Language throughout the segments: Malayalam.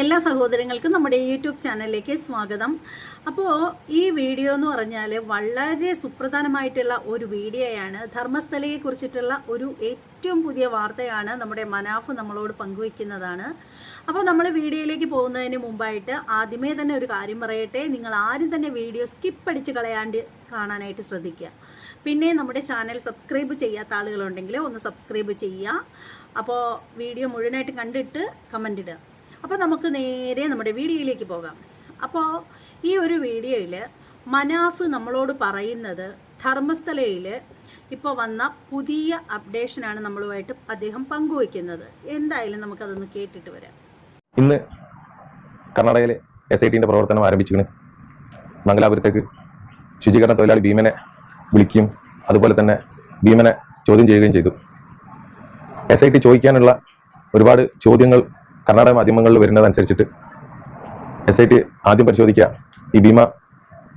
എല്ലാ സഹോദരങ്ങൾക്കും നമ്മുടെ യൂട്യൂബ് ചാനലിലേക്ക് സ്വാഗതം. അപ്പോൾ ഈ വീഡിയോ എന്ന് പറഞ്ഞാൽ വളരെ സുപ്രധാനമായിട്ടുള്ള ഒരു വീഡിയോയാണ്. ധർമ്മസ്ഥലയെ കുറിച്ചിട്ടുള്ള ഒരു ഏറ്റവും പുതിയ വാർത്തയാണ് നമ്മുടെ മനാഫ് നമ്മളോട് പങ്കുവയ്ക്കുന്നതാണ്. അപ്പോൾ നമ്മൾ വീഡിയോയിലേക്ക് പോകുന്നതിന് മുമ്പായിട്ട് ആദ്യമേ തന്നെ ഒരു കാര്യം പറയട്ടെ. നിങ്ങൾ ആരും തന്നെ വീഡിയോ സ്കിപ്പ് അടിച്ച് കളയാണ്ട് കാണാനായിട്ട് ശ്രദ്ധിക്കുക. പിന്നെ നമ്മുടെ ചാനൽ സബ്സ്ക്രൈബ് ചെയ്യാത്ത ആളുകളുണ്ടെങ്കിൽ ഒന്ന് സബ്സ്ക്രൈബ് ചെയ്യുക. അപ്പോൾ വീഡിയോ മുഴുവനായിട്ട് കണ്ടിട്ട് കമന്റ് ഇടുക. അപ്പോൾ നമുക്ക് നേരെ നമ്മുടെ വീഡിയോയിലേക്ക് പോകാം. അപ്പോൾ ഈ ഒരു വീഡിയോയിൽ മനാഫ് നമ്മളോട് പറയുന്നത് ധർമ്മസ്ഥലയിൽ ഇപ്പോൾ വന്ന പുതിയ അപ്ഡേഷനാണ് നമ്മളുമായിട്ട് അദ്ദേഹം പങ്കുവയ്ക്കുന്നത്. എന്തായാലും നമുക്കതൊന്ന് കേട്ടിട്ട് വരാം. ഇന്ന് കർണാടകയിലെ എസ് ഐ ടിന്റെ പ്രവർത്തനം ആരംഭിച്ചിരിക്കുന്നു. മംഗലാപുരത്തേക്ക് ശുചീകരണ തൊഴിലാളി ഭീമനെ വിളിക്കുകയും അതുപോലെ തന്നെ ഭീമനെ ചോദ്യം ചെയ്യുകയും ചെയ്തു. എസ് ഐ ടി ചോദിക്കാനുള്ള ഒരുപാട് ചോദ്യങ്ങൾ കർണാടക മാധ്യമങ്ങളിൽ വരുന്നതനുസരിച്ചിട്ട് എസ് ഐ ടി ആദ്യം പരിശോധിക്കുക. ഈ ഭീമ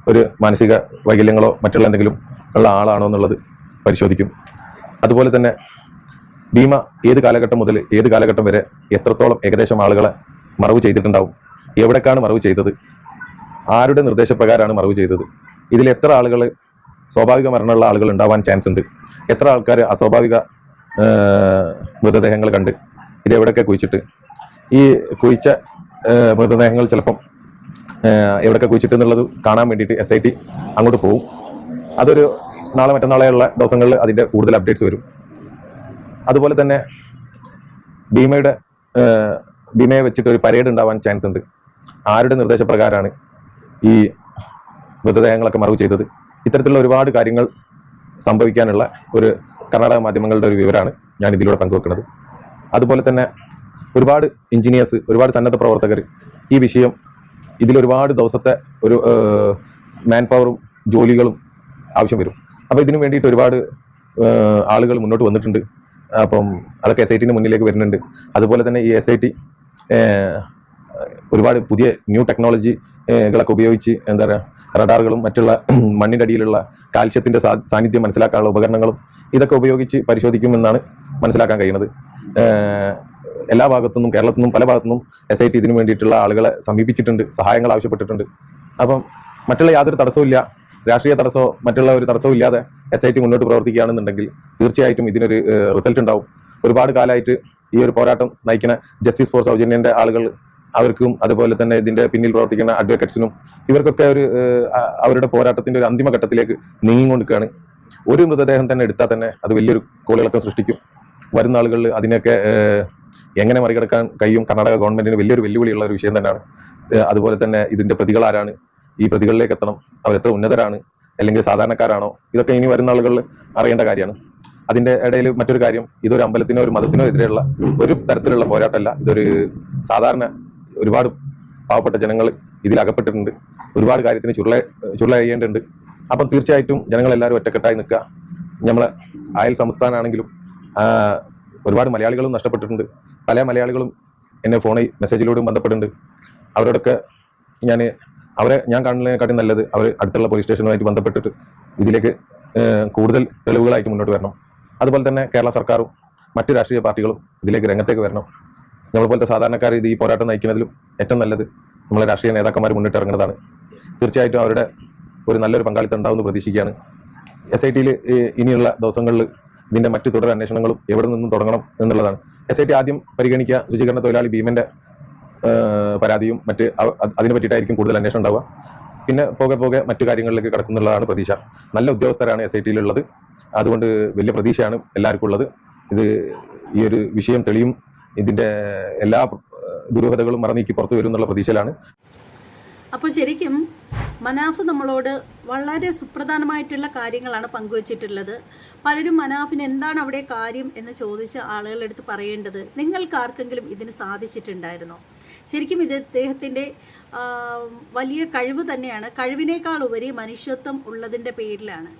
ഒരു മാനസിക വൈകല്യങ്ങളോ മറ്റുള്ള എന്തെങ്കിലും ഉള്ള ആളാണോ എന്നുള്ളത് പരിശോധിക്കും. അതുപോലെ തന്നെ ഭീമ ഏത് കാലഘട്ടം മുതൽ ഏത് കാലഘട്ടം വരെ എത്രത്തോളം ഏകദേശം ആളുകളെ മറവ് ചെയ്തിട്ടുണ്ടാവും? എവിടേക്കാണ് മറവ് ചെയ്തത്? ആരുടെ നിർദ്ദേശപ്രകാരമാണ് മറവ് ചെയ്തത്? ഇതിൽ എത്ര ആളുകൾ സ്വാഭാവിക മരണമുള്ള ആളുകൾ ഉണ്ടാവാൻ ചാൻസ് ഉണ്ട്? എത്ര ആൾക്കാർ അസ്വാഭാവിക മൃതദേഹങ്ങൾ കണ്ട് ഇത് എവിടെയൊക്കെ കുഴിച്ചിട്ട് ഈ കുഴിച്ച മൃതദേഹങ്ങൾ ചിലപ്പം എവിടെയൊക്കെ കുഴിച്ചിട്ടെന്നുള്ളത് കാണാൻ വേണ്ടിയിട്ട് എസ് ഐ ടി അങ്ങോട്ട് പോകും അതൊരു നാളെ മറ്റന്നാളെയുള്ള ദിവസങ്ങളിൽ അതിന്റെ കൂടുതൽ അപ്ഡേറ്റ്സ് വരും. അതുപോലെ തന്നെ ഭീമയുടെ ഭീമയെ വെച്ചിട്ട് ഒരു പരേഡ് ഉണ്ടാവാൻ ചാൻസ് ഉണ്ട്. ആരുടെ നിർദ്ദേശപ്രകാരമാണ് ഈ മൃതദേഹങ്ങളൊക്കെ മറവ് ചെയ്തത്? ഇത്തരത്തിലുള്ള ഒരുപാട് കാര്യങ്ങൾ സംഭവിക്കാനുള്ള ഒരു കർണാടക മാധ്യമങ്ങളുടെ ഒരു വിവരമാണ് ഞാൻ ഇതിലൂടെ പങ്കുവെക്കുന്നത്. അതുപോലെ തന്നെ ഒരുപാട് എഞ്ചിനീയേഴ്സ് ഒരുപാട് സന്നദ്ധ പ്രവർത്തകർ ഈ വിഷയം ഇതിലൊരുപാട് ദിവസത്തെ ഒരു മാൻ പവറും ജോലികളും ആവശ്യം വരും. അപ്പോൾ ഇതിനു വേണ്ടിയിട്ട് ഒരുപാട് ആളുകൾ മുന്നോട്ട് വന്നിട്ടുണ്ട്. അപ്പം അതൊക്കെ എസ് ഐ ടിന്റെ മുന്നിലേക്ക് വരുന്നുണ്ട്. അതുപോലെ തന്നെ ഈ എസ് ഐ ടി ഒരുപാട് പുതിയ ന്യൂ ടെക്നോളജികളൊക്കെ ഉപയോഗിച്ച് എന്താ പറയുക റഡാറുകളും മറ്റുള്ള മണ്ണിന്റെ അടിയിലുള്ള കാൽഷ്യത്തിന്റെ സാന്നിധ്യം മനസ്സിലാക്കാനുള്ള ഉപകരണങ്ങളും ഇതൊക്കെ ഉപയോഗിച്ച് പരിശോധിക്കുമെന്നാണ് മനസ്സിലാക്കാൻ കഴിയുന്നത്. എല്ലാ ഭാഗത്തു നിന്നും കേരളത്തിൽ നിന്നും പല ഭാഗത്തു നിന്നും എസ് ഐ ടി ഇതിനു വേണ്ടിയിട്ടുള്ള ആളുകളെ സമീപിച്ചിട്ടുണ്ട് സഹായങ്ങൾ ആവശ്യപ്പെട്ടിട്ടുണ്ട്. അപ്പം മറ്റുള്ള യാതൊരു തടസ്സവും ഇല്ല രാഷ്ട്രീയ തടസ്സമോ മറ്റുള്ള ഒരു തടസ്സവും ഇല്ലാതെ എസ് ഐ ടി മുന്നോട്ട് പ്രവർത്തിക്കുകയാണെന്നുണ്ടെങ്കിൽ തീർച്ചയായിട്ടും ഇതിനൊരു റിസൾട്ട് ഉണ്ടാവും. ഒരുപാട് കാലമായിട്ട് ഈ ഒരു പോരാട്ടം നയിക്കുന്ന ജസ്റ്റിസ് ഫോർ സൗജന്യന്റെ ആളുകൾ അവർക്കും അതുപോലെ തന്നെ ഇതിന്റെ പിന്നിൽ പ്രവർത്തിക്കുന്ന അഡ്വക്കേറ്റ്സിനും ഇവർക്കൊക്കെ ഒരു അവരുടെ പോരാട്ടത്തിന്റെ ഒരു അന്തിമ ഘട്ടത്തിലേക്ക് നീങ്ങിക്കൊണ്ടിരിക്കുകയാണ്. ഒരു മൃതദേഹം തന്നെ എടുത്താൽ തന്നെ അത് വലിയൊരു കോളിളക്കം സൃഷ്ടിക്കും. വരുന്ന ആളുകളിൽ അതിനൊക്കെ എങ്ങനെ മറികടക്കാൻ കഴിയും? കർണാടക ഗവൺമെന്റിന് വലിയൊരു വെല്ലുവിളിയുള്ള ഒരു വിഷയം തന്നെയാണ്. അതുപോലെ തന്നെ ഇതിന്റെ പ്രതികൾ ആരാണ്? ഈ പ്രതികളിലേക്ക് എത്തണം. അവരെത്ര ഉന്നതരാണ്? അല്ലെങ്കിൽ സാധാരണക്കാരാണോ? ഇതൊക്കെ ഇനി വരുന്ന ആളുകളിൽ അറിയേണ്ട കാര്യമാണ്. അതിന്റെ ഇടയിൽ മറ്റൊരു കാര്യം ഇതൊരു അമ്പലത്തിനോ ഒരു മതത്തിനോ എതിരെയുള്ള ഒരു തരത്തിലുള്ള പോരാട്ടമല്ല. ഇതൊരു സാധാരണ ഒരുപാട് പാവപ്പെട്ട ജനങ്ങൾ ഇതിൽ അകപ്പെട്ടിട്ടുണ്ട്. ഒരുപാട് കാര്യത്തിന് ചുരുള ചുരുള ചെയ്യേണ്ടതുണ്ട്. അപ്പം തീർച്ചയായിട്ടും ജനങ്ങളെല്ലാവരും ഒറ്റക്കെട്ടായി നിൽക്കുക. നമ്മളെ അയൽ സംസ്ഥാനാണെങ്കിലും ഒരുപാട് മലയാളികളും നഷ്ടപ്പെട്ടിട്ടുണ്ട്. പല മലയാളികളും എന്നെ ഫോണിൽ മെസ്സേജിലൂടെയും ബന്ധപ്പെട്ടിട്ടുണ്ട് അവരോടൊക്കെ ഞാൻ അവരെ ഞാൻ കാണുന്നതിനെക്കാട്ടും നല്ലത് അവർ അടുത്തുള്ള പോലീസ് സ്റ്റേഷനുമായിട്ട് ബന്ധപ്പെട്ടിട്ട് ഇതിലേക്ക് കൂടുതൽ തെളിവുകളായിട്ട് മുന്നോട്ട് വരണം. അതുപോലെ തന്നെ കേരള സർക്കാരും മറ്റ് രാഷ്ട്രീയ പാർട്ടികളും ഇതിലേക്ക് രംഗത്തേക്ക് വരണം. നമ്മളെ പോലത്തെ സാധാരണക്കാർ ഇത് ഈ പോരാട്ടം നയിക്കുന്നതിലും ഏറ്റവും നല്ലത് നമ്മളെ രാഷ്ട്രീയ നേതാക്കന്മാർ മുന്നിട്ട് ഇറങ്ങുന്നതാണ്. തീർച്ചയായിട്ടും അവരുടെ ഒരു നല്ലൊരു പങ്കാളിത്തം ഉണ്ടാവുമെന്ന് പ്രതീക്ഷിക്കുകയാണ്. എസ് ഐ ടിയിൽ ഇനിയുള്ള ദിവസങ്ങളിൽ ഇതിന്റെ മറ്റു തുടർ അന്വേഷണങ്ങളും എവിടെ നിന്നും തുടങ്ങണം എന്നുള്ളതാണ്. എസ് ഐ ടി ആദ്യം പരിഗണിക്കുക. ശുചീകരണ തൊഴിലാളി ഭീമന്റെ പരാതിയും മറ്റ് അതിനെ പറ്റിയിട്ടായിരിക്കും കൂടുതൽ അന്വേഷണം ഉണ്ടാവുക. പിന്നെ പോകെ പോകെ മറ്റു കാര്യങ്ങളിലേക്ക് കടക്കുന്നുള്ളതാണ് പ്രതീക്ഷ. നല്ല ഉദ്യോഗസ്ഥരാണ് എസ് ഐ ടിയിലുള്ളത് അതുകൊണ്ട് വലിയ പ്രതീക്ഷയാണ് എല്ലാവർക്കും ഉള്ളത്. ഇത് ഈ ഒരു വിഷയം തെളിയും. ഇതിന്റെ എല്ലാ ദുരൂഹതകളും മറന്നീക്കി പുറത്തു വരും എന്നുള്ള പ്രതീക്ഷയിലാണ്. അപ്പോൾ ശരിക്കും മനാഫ് നമ്മളോട് വളരെ സുപ്രധാനമായിട്ടുള്ള കാര്യങ്ങളാണ് പങ്കുവച്ചിട്ടുള്ളത്. പലരും മനാഫിന് എന്താണ് അവിടെ കാര്യം എന്ന് ചോദിച്ച ആളുകളുടെ അടുത്ത് പറയേണ്ടത് നിങ്ങൾക്ക് ആർക്കെങ്കിലും ഇതിന് സാധിച്ചിട്ടുണ്ടായിരുന്നോ? ശരിക്കും ഇത് അദ്ദേഹത്തിന്റെ വലിയ കഴിവ് തന്നെയാണ്. കഴിവിനേക്കാൾ ഉപരി മനുഷ്യത്വം ഉള്ളതിന്റെ പേരിലാണ്.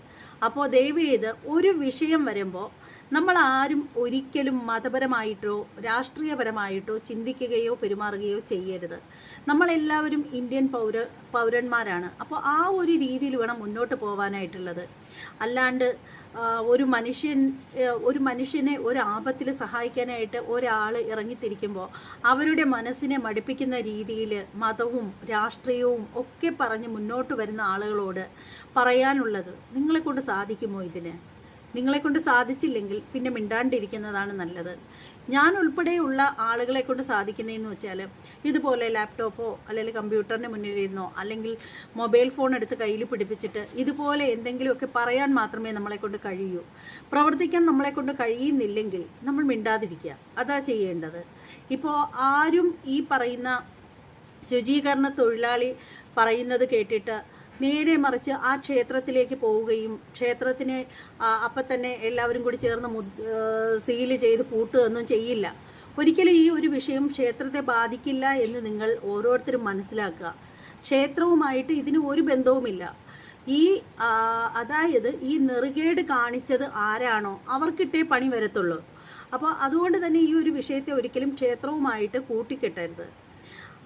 അപ്പോൾ ദയവ് ചെയ്ത് ഒരു വിഷയം വരുമ്പോൾ നമ്മൾ ആരും ഒരിക്കലും മതപരമായിട്ടോ രാഷ്ട്രീയപരമായിട്ടോ ചിന്തിക്കുകയോ പെരുമാറുകയോ ചെയ്യരുത്. നമ്മളെല്ലാവരും ഇന്ത്യൻ പൗര പൗരന്മാരാണ്. അപ്പോൾ ആ ഒരു രീതിയിൽ വേണം മുന്നോട്ട് പോകാനായിട്ടുള്ളത് അല്ലാണ്ട് ഒരു മനുഷ്യൻ ഒരു മനുഷ്യനെ ഒരു ആപത്തിൽ സഹായിക്കാനായിട്ട് ഒരാൾ ഇറങ്ങിത്തിരിക്കുമ്പോൾ അവരുടെ മനസ്സിനെ മടുപ്പിക്കുന്ന രീതിയിൽ മതവും രാഷ്ട്രീയവും ഒക്കെ പറഞ്ഞ് മുന്നോട്ട് വരുന്ന ആളുകളോട് പറയാനുള്ളത് നിങ്ങളെക്കൊണ്ട് സാധിക്കുമോ ഇതിന്? നിങ്ങളെ കൊണ്ട് സാധിച്ചില്ലെങ്കിൽ പിന്നെ മിണ്ടാണ്ടിരിക്കുന്നതാണ് നല്ലത്. ഞാൻ ഉൾപ്പെടെയുള്ള ആളുകളെ കൊണ്ട് സാധിക്കുന്നതെന്ന് വെച്ചാൽ ഇതുപോലെ ലാപ്ടോപ്പോ അല്ലെങ്കിൽ കമ്പ്യൂട്ടറിന് മുന്നിലിരുന്നോ അല്ലെങ്കിൽ മൊബൈൽ ഫോൺ എടുത്ത് കയ്യിൽ പിടിപ്പിച്ചിട്ട് ഇതുപോലെ എന്തെങ്കിലുമൊക്കെ പറയാൻ മാത്രമേ നമ്മളെ കൊണ്ട് കഴിയൂ. പ്രവർത്തിക്കാൻ നമ്മളെ കൊണ്ട് കഴിയുന്നില്ലെങ്കിൽ നമ്മൾ മിണ്ടാതിരിക്കുക. അതാ ചെയ്യേണ്ടത്. ഇപ്പോൾ ആരും ഈ പറയുന്ന ശുചീകരണ തൊഴിലാളി പറയുന്നത് കേട്ടിട്ട് നേരെ മറിച്ച് ആ ക്ഷേത്രത്തിലേക്ക് പോവുകയും ക്ഷേത്രത്തിനെ അപ്പം തന്നെ എല്ലാവരും കൂടി ചേർന്ന് മു സീൽ ചെയ്ത് പൂട്ടുകയൊന്നും ചെയ്യില്ല. ഒരിക്കലും ഈ ഒരു വിഷയം ക്ഷേത്രത്തെ ബാധിക്കില്ല എന്ന് നിങ്ങൾ ഓരോരുത്തരും മനസ്സിലാക്കുക. ക്ഷേത്രവുമായിട്ട് ഇതിന് ഒരു ബന്ധവുമില്ല. ഈ അതായത് ഈ നെറുകേട് കാണിച്ചത് ആരാണോ അവർക്കിട്ടേ പണി വരത്തുള്ളൂ. അപ്പോൾ അതുകൊണ്ട് തന്നെ ഈ ഒരു വിഷയത്തെ ഒരിക്കലും ക്ഷേത്രവുമായിട്ട് കൂട്ടിക്കെട്ടരുത്.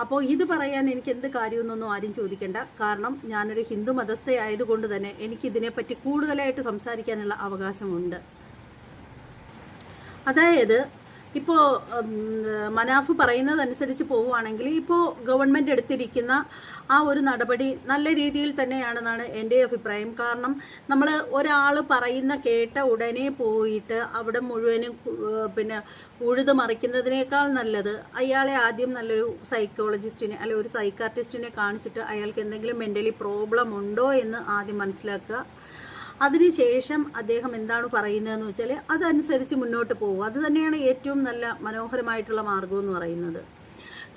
അപ്പോൾ ഇത് പറയാൻ എനിക്ക് എന്ത് കാര്യമെന്നൊന്നും ആരും ചോദിക്കേണ്ട. കാരണം ഞാനൊരു ഹിന്ദു മതസ്ഥയായതുകൊണ്ട് തന്നെ എനിക്ക് ഇതിനെപ്പറ്റി കൂടുതലായിട്ട് സംസാരിക്കാനുള്ള അവകാശമുണ്ട്. അതായത് ഇപ്പോൾ മനാഫ് പറയുന്നതനുസരിച്ച് പോവുകയാണെങ്കിൽ ഇപ്പോൾ ഗവൺമെന്റ് എടുത്തിരിക്കുന്ന ആ ഒരു നടപടി നല്ല രീതിയിൽ തന്നെയാണെന്നാണ് എന്റെ അഭിപ്രായം. കാരണം നമ്മൾ ഒരാൾ പറയുന്ന കേട്ട ഉടനെ പോയിട്ട് അവിടെ മുഴുവനും പിന്നെ ഉഴുത് മറിക്കുന്നതിനേക്കാൾ നല്ലത് അയാളെ ആദ്യം നല്ലൊരു സൈക്കോളജിസ്റ്റിനെ അല്ലെങ്കിൽ ഒരു സൈക്കാർട്ടിസ്റ്റിനെ കാണിച്ചിട്ട് അയാൾക്ക് എന്തെങ്കിലും മെന്റലി പ്രോബ്ലം ഉണ്ടോ എന്ന് ആദ്യം മനസ്സിലാക്കുക. അതിനുശേഷം അദ്ദേഹം എന്താണ് പറയുന്നതെന്ന് വെച്ചാൽ അതനുസരിച്ച് മുന്നോട്ട് പോകും അത് തന്നെയാണ് ഏറ്റവും നല്ല മനോഹരമായിട്ടുള്ള മാർഗം എന്ന് പറയുന്നത്.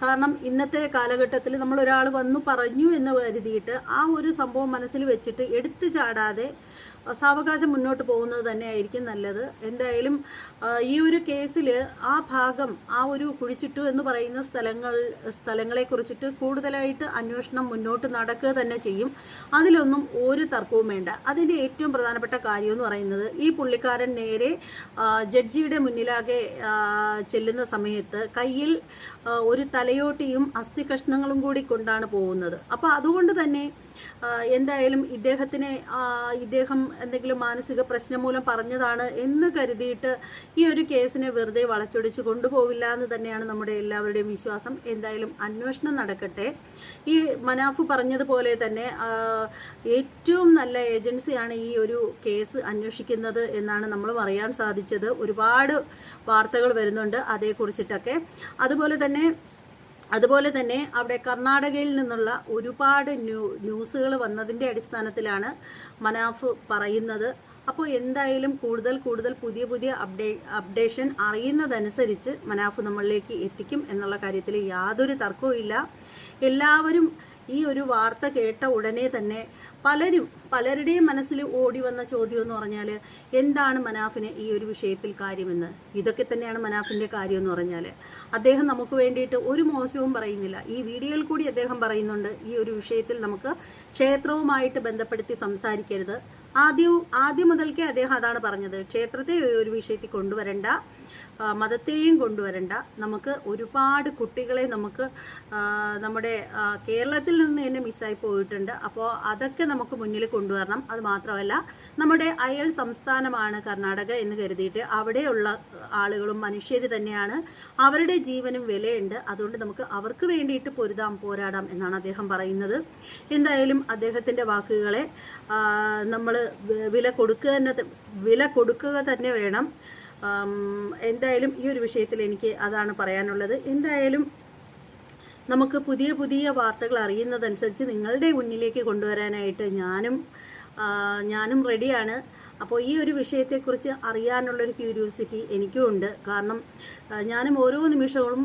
കാരണം ഇന്നത്തെ കാലഘട്ടത്തിൽ നമ്മൾ ഒരാൾ വന്നു പറഞ്ഞു എന്ന് കരുതിയിട്ട് ആ ഒരു സംഭവം മനസ്സിൽ വെച്ചിട്ട് എടുത്തു ചാടാതെ സാവകാശം മുന്നോട്ട് പോകുന്നത് തന്നെയായിരിക്കും നല്ലത്. എന്തായാലും ഈ ഒരു കേസിൽ ആ ഭാഗം ആ ഒരു കുഴിച്ചിട്ടു എന്ന് പറയുന്ന സ്ഥലങ്ങൾ സ്ഥലങ്ങളെ കുറിച്ചിട്ട് കൂടുതലായിട്ട് അന്വേഷണം മുന്നോട്ട് നടക്കുക തന്നെ ചെയ്യും. അതിലൊന്നും ഒരു തർക്കവും വേണ്ട. അതിന്റെ ഏറ്റവും പ്രധാനപ്പെട്ട കാര്യം എന്ന് പറയുന്നത് ഈ പുള്ളിക്കാരൻ നേരെ ജഡ്ജിയുടെ മുന്നിലാകെ ചെല്ലുന്ന സമയത്ത് കയ്യിൽ ഒരു തലയോട്ടിയും അസ്ഥി കഷ്ണങ്ങളും കൂടി കൊണ്ടാണ് പോകുന്നത്. അപ്പോൾ അതുകൊണ്ട് തന്നെ എന്തായാലും ഇദ്ദേഹത്തിനെ ഇദ്ദേഹം എന്തെങ്കിലും മാനസിക പ്രശ്നം മൂലം പറഞ്ഞതാണ് എന്ന് കരുതിയിട്ട് ഈ ഒരു കേസിനെ വെറുതെ വളച്ചൊടിച്ച് കൊണ്ടുപോവില്ല എന്ന് തന്നെയാണ് നമ്മുടെ എല്ലാവരുടെയും വിശ്വാസം. എന്തായാലും അന്വേഷണം നടക്കട്ടെ. ഈ മനാഫ് പറഞ്ഞതുപോലെ തന്നെ ഏറ്റവും നല്ല ഏജൻസിയാണ് ഈ ഒരു കേസ് അന്വേഷിക്കുന്നത് എന്നാണ് നമ്മൾ പറയാൻ സാധിച്ചത്. ഒരുപാട് വാർത്തകൾ വരുന്നുണ്ട് അതേക്കുറിച്ചിട്ടൊക്കെ. അതുപോലെ തന്നെ അതുപോലെ തന്നെ അവിടെ കർണാടകയിൽ നിന്നുള്ള ഒരുപാട് ന്യൂ ന്യൂസുകൾ വന്നതിന്റെ അടിസ്ഥാനത്തിലാണ് മനാഫ് പറയുന്നത്. അപ്പോൾ എന്തായാലും കൂടുതൽ കൂടുതൽ പുതിയ പുതിയ അപ്ഡേ അപ്ഡേഷൻ അറിയുന്നതനുസരിച്ച് മനാഫ് നമ്മളിലേക്ക് എത്തിക്കും എന്നുള്ള കാര്യത്തിൽ യാതൊരു തർക്കവും എല്ലാവരും ഈ ഒരു വാർത്ത കേട്ട ഉടനെ തന്നെ പലരും പലരുടെയും മനസ്സിൽ ഓടി വന്ന ചോദ്യം എന്ന് പറഞ്ഞാൽ എന്താണ് മനാഫിന് ഈ ഒരു വിഷയത്തിൽ കാര്യമെന്ന്? ഇതൊക്കെ തന്നെയാണ് മനാഫിന്റെ കാര്യം എന്ന് പറഞ്ഞാൽ. അദ്ദേഹം നമുക്ക് വേണ്ടിയിട്ട് ഒരു മോശവും പറയുന്നില്ല. ഈ വീഡിയോയിൽ കൂടി അദ്ദേഹം പറയുന്നുണ്ട് ഈ ഒരു വിഷയത്തിൽ നമുക്ക് ക്ഷേത്രവുമായിട്ട് ബന്ധപ്പെടുത്തി സംസാരിക്കരുത്. ആദ്യവും ആദ്യം മുതൽക്കേ അദ്ദേഹം അതാണ് പറഞ്ഞത്. ക്ഷേത്രത്തെ ഒരു വിഷയത്തിൽ കൊണ്ടുവരണ്ട. മതത്തെയും കൊണ്ടുവരണ്ട. നമുക്ക് ഒരുപാട് കുട്ടികളെ നമുക്ക് നമ്മുടെ കേരളത്തിൽ നിന്ന് തന്നെ മിസ്സായി പോയിട്ടുണ്ട്. അപ്പോൾ അതൊക്കെ നമുക്ക് മുന്നിൽ കൊണ്ടുവരണം. അത് മാത്രമല്ല നമ്മുടെ അയൽ സംസ്ഥാനമാണ് കർണാടക എന്ന് കരുതിയിട്ട് അവിടെയുള്ള ആളുകളും മനുഷ്യർ തന്നെയാണ് അവരുടെ ജീവനും വിലയുണ്ട്. അതുകൊണ്ട് നമുക്ക് അവർക്ക് വേണ്ടിയിട്ട് പൊരുതാം പോരാടാം എന്നാണ് അദ്ദേഹം പറയുന്നത്. എന്തായാലും അദ്ദേഹത്തിന്റെ വാക്കുകളെ നമ്മൾ വില കൊടുക്കുക തന്നെ വില കൊടുക്കുക തന്നെ വേണം. എന്തായാലും ഈ ഒരു വിഷയത്തിൽ എനിക്ക് അതാണ് പറയാനുള്ളത്. എന്തായാലും നമുക്ക് പുതിയ പുതിയ വാർത്തകൾ അറിയുന്നതനുസരിച്ച് നിങ്ങളുടെ മുന്നിലേക്ക് കൊണ്ടുവരാനായിട്ട് ഞാനും ഞാനും റെഡിയാണ്. അപ്പോൾ ഈ ഒരു വിഷയത്തെക്കുറിച്ച് അറിയാനുള്ളൊരു ക്യൂരിയോസിറ്റി എനിക്കും ഉണ്ട്. കാരണം ഞാനും ഓരോ നിമിഷവും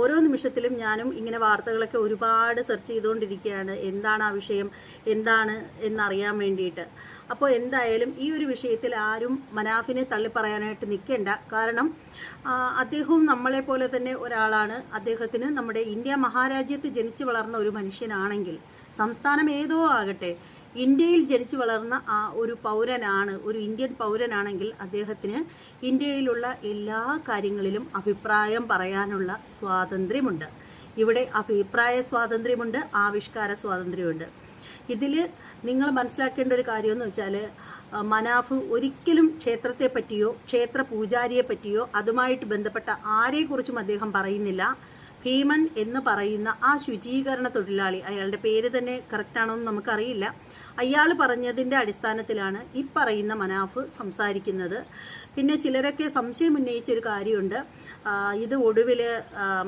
ഓരോ നിമിഷത്തിലും ഞാനും ഇങ്ങനെ വാർത്തകളൊക്കെ ഒരുപാട് സെർച്ച് ചെയ്തുകൊണ്ടിരിക്കുകയാണ്. എന്താണ് ആ വിഷയം? എന്താണ് എന്നറിയാൻ വേണ്ടിയിട്ട്. അപ്പോൾ എന്തായാലും ഈ ഒരു വിഷയത്തിൽ ആരും മനാഫിനെ തള്ളിപ്പറയാനായിട്ട് നിൽക്കേണ്ട. കാരണം അദ്ദേഹവും നമ്മളെ പോലെ തന്നെ ഒരാളാണ്. അദ്ദേഹത്തിന് നമ്മുടെ ഇന്ത്യ മഹാരാജ്യത്ത് ജനിച്ചു വളർന്ന ഒരു മനുഷ്യനാണെങ്കിൽ സംസ്ഥാനം ഏതോ ആകട്ടെ ഇന്ത്യയിൽ ജനിച്ചു വളർന്ന ആ ഒരു പൗരനാണ് ഒരു ഇന്ത്യൻ പൗരനാണെങ്കിൽ അദ്ദേഹത്തിന് ഇന്ത്യയിലുള്ള എല്ലാ കാര്യങ്ങളിലും അഭിപ്രായം പറയാനുള്ള സ്വാതന്ത്ര്യമുണ്ട്. ഇവിടെ അഭിപ്രായ സ്വാതന്ത്ര്യമുണ്ട് ആവിഷ്കാര സ്വാതന്ത്ര്യമുണ്ട്. ഇതിൽ നിങ്ങൾ മനസ്സിലാക്കേണ്ട ഒരു കാര്യമെന്ന് വെച്ചാൽ മനാഫ് ഒരിക്കലും ക്ഷേത്രത്തെ പറ്റിയോ ക്ഷേത്ര പൂജാരിയെ പറ്റിയോ അതുമായിട്ട് ബന്ധപ്പെട്ട ആരെക്കുറിച്ചും അദ്ദേഹം പറയുന്നില്ല. ഭീമൻ എന്ന് പറയുന്ന ആ ശുചീകരണ തൊഴിലാളി അയാളുടെ പേര് തന്നെ കറക്റ്റാണോ എന്ന് നമുക്കറിയില്ല. അയാൾ പറഞ്ഞതിന്റെ അടിസ്ഥാനത്തിലാണ് ഈ പറയുന്ന മനാഫ് സംസാരിക്കുന്നത്. പിന്നെ ചിലരൊക്കെ സംശയം ഉന്നയിച്ചൊരു കാര്യമുണ്ട്. ഇത് ഒടുവിൽ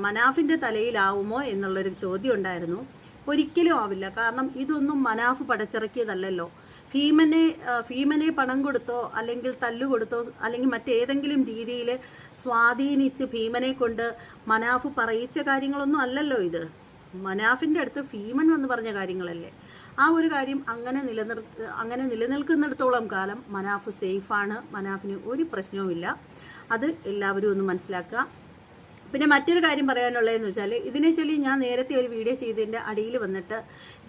മനാഫിന്റെ തലയിലാവുമോ എന്നുള്ളൊരു ചോദ്യം ഉണ്ടായിരുന്നു. ഒരിക്കലും ആവില്ല. കാരണം ഇതൊന്നും മനാഫ് പടച്ചിറക്കിയതല്ലല്ലോ. ഭീമനെ ഭീമനെ പണം കൊടുത്തോ അല്ലെങ്കിൽ തല്ലുകൊടുത്തോ അല്ലെങ്കിൽ മറ്റേതെങ്കിലും രീതിയിൽ സ്വാധീനിച്ച് ഭീമനെ കൊണ്ട് മനാഫ് പറയിച്ച കാര്യങ്ങളൊന്നും അല്ലല്ലോ ഇത്. മനാഫിന്റെ അടുത്ത് ഭീമൻ വന്ന് പറഞ്ഞ കാര്യങ്ങളല്ലേ. ആ ഒരു കാര്യം അങ്ങനെ നിലനിർ അങ്ങനെ നിലനിൽക്കുന്നിടത്തോളം കാലം മനാഫ് സേഫാണ്. മനാഫിന് ഒരു പ്രശ്നവുമില്ല. അത് എല്ലാവരും ഒന്ന് മനസ്സിലാക്കുക. പിന്നെ മറ്റൊരു കാര്യം പറയാനുള്ളതെന്ന് വെച്ചാൽ ഇതിനെ ചൊല്ലി ഞാൻ നേരത്തെ ഒരു വീഡിയോ ചെയ്തതിന്റെ അടിയിൽ വന്നിട്ട്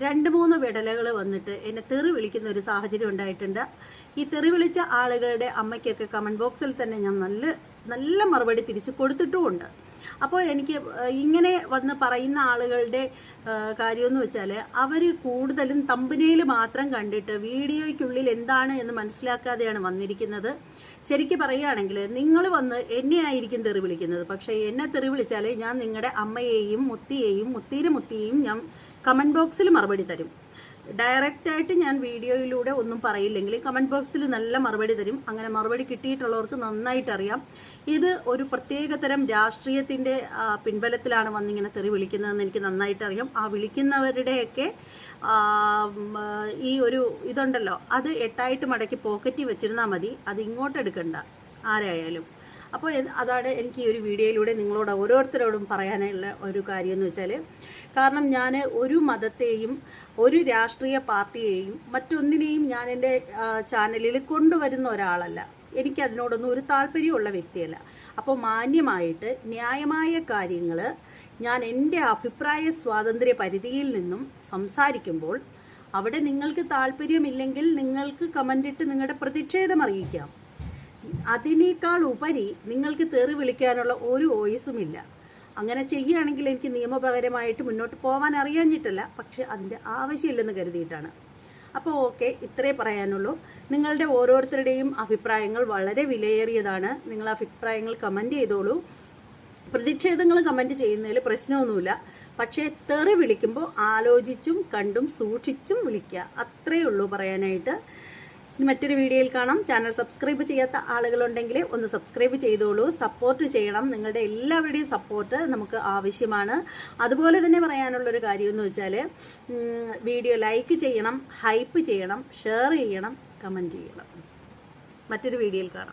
രണ്ട് മൂന്ന് വിടലകൾ വന്നിട്ട് എന്നെ തെറി വിളിക്കുന്ന ഒരു സാഹചര്യം ഉണ്ടായിട്ടുണ്ട്. ഈ തെറി വിളിച്ച ആളുകളുടെ അമ്മയ്ക്കൊക്കെ കമന്റ് ബോക്സിൽ തന്നെ ഞാൻ നല്ല നല്ല മറുപടി തിരിച്ച് കൊടുത്തിട്ടുമുണ്ട്. അപ്പോൾ എനിക്ക് ഇങ്ങനെ വന്ന് പറയുന്ന ആളുകളുടെ കാര്യമെന്ന് വെച്ചാൽ അവർ കൂടുതലും തമ്പനയിൽ മാത്രം കണ്ടിട്ട് വീഡിയോയ്ക്കുള്ളിൽ എന്താണ് എന്ന് മനസ്സിലാക്കാതെയാണ് വന്നിരിക്കുന്നത്. ശരിക്കും പറയുകയാണെങ്കിൽ നിങ്ങൾ വന്ന് എന്നെ ആയിരിക്കും തെറി വിളിക്കുന്നത്. പക്ഷേ എന്നെ തെറി വിളിച്ചാൽ ഞാൻ നിങ്ങളുടെ അമ്മയെയും മുത്തിയെയും മുത്തീരെ മുത്തിയെയും ഞാൻ കമന്റ് ബോക്സിൽ മറുപടി തരും. ഡയറക്റ്റായിട്ട് ഞാൻ വീഡിയോയിലൂടെ ഒന്നും പറയില്ലെങ്കിൽ കമന്റ് ബോക്സിൽ നല്ല മറുപടി തരും. അങ്ങനെ മറുപടി കിട്ടിയിട്ടുള്ളവർക്ക് നന്നായിട്ട് അറിയാം. ഇത് ഒരു പ്രത്യേകതരം രാഷ്ട്രീയത്തിന്റെ പിൻബലത്തിലാണ് വന്നിങ്ങനെ തെറി വിളിക്കുന്നതെന്ന് എനിക്ക് നന്നായിട്ട് അറിയാം. ആ വിളിക്കുന്നവരുടെയൊക്കെ ഈ ഒരു ഇതുണ്ടല്ലോ. അത് എട്ടായിട്ട് മടക്കി പോക്കറ്റിൽ വെച്ചിരുന്നാൽ മതി. അത് ഇങ്ങോട്ട് എടുക്കണ്ട ആരായാലും. അപ്പോൾ അതാണ് എനിക്ക് ഈ ഒരു വീഡിയോയിലൂടെ നിങ്ങളോട് ഓരോരുത്തരോടും പറയാനുള്ള ഒരു കാര്യം എന്ന് വെച്ചാൽ കാരണം ഞാൻ ഒരു മതത്തെയും ഒരു രാഷ്ട്രീയ പാർട്ടിയെയും മറ്റൊന്നിനെയും ഞാൻ എന്റെ ചാനലിൽ കൊണ്ടുവരുന്ന ഒരാളല്ല. എനിക്ക് അതിനോടൊന്നും ഒരു താല്പര്യമുള്ള വ്യക്തിയല്ല. അപ്പോൾ മാന്യമായിട്ട് ന്യായമായ കാര്യങ്ങൾ ഞാൻ എന്റെ അഭിപ്രായ സ്വാതന്ത്ര്യ പരിധിയിൽ നിന്നും സംസാരിക്കുമ്പോൾ അവിടെ നിങ്ങൾക്ക് താല്പര്യമില്ലെങ്കിൽ നിങ്ങൾക്ക് കമന്റിട്ട് നിങ്ങളുടെ പ്രതിഷേധം അറിയിക്കാം. അതിനേക്കാൾ ഉപരി നിങ്ങൾക്ക് തെറി വിളിക്കാനുള്ള ഒരു വോയിസും ഇല്ല. അങ്ങനെ ചെയ്യുകയാണെങ്കിൽ എനിക്ക് നിയമപരമായിട്ട് മുന്നോട്ട് പോകാൻ അറിയാഞ്ഞിട്ടല്ല പക്ഷേ അതിന്റെ ആവശ്യമില്ലെന്ന് കരുതിയിട്ടാണ്. അപ്പോൾ ഓക്കെ ഇത്രേ പറയാനുള്ളൂ. നിങ്ങളുടെ ഓരോരുത്തരുടെയും അഭിപ്രായങ്ങൾ വളരെ വിലയേറിയതാണ്. നിങ്ങൾ അഭിപ്രായങ്ങൾ കമന്റ് ചെയ്തോളൂ. പ്രതിഷേധങ്ങൾ കമന്റ് ചെയ്യുന്നതിൽ പ്രശ്നമൊന്നുമില്ല. പക്ഷേ തെറി വിളിക്കുമ്പോൾ ആലോചിച്ചും കണ്ടും സൂക്ഷിച്ചും വിളിക്കുക. അത്രയേ ഉള്ളൂ പറയാനായിട്ട്. ഇനി മറ്റൊരു വീഡിയോയിൽ കാണാം. ചാനൽ സബ്സ്ക്രൈബ് ചെയ്യാത്ത ആളുകളുണ്ടെങ്കിൽ ഒന്ന് സബ്സ്ക്രൈബ് ചെയ്തോളൂ. സപ്പോർട്ട് ചെയ്യണം. നിങ്ങളുടെ എല്ലാവരുടെയും സപ്പോർട്ട് നമുക്ക് ആവശ്യമാണ്. അതുപോലെ തന്നെ പറയാനുള്ളൊരു കാര്യം എന്ന് വെച്ചാൽ വീഡിയോ ലൈക്ക് ചെയ്യണം ഹൈപ്പ് ചെയ്യണം ഷെയർ ചെയ്യണം കമന്റ് ചെയ്യണം. മറ്റൊരു വീഡിയോയിൽ കാണാം.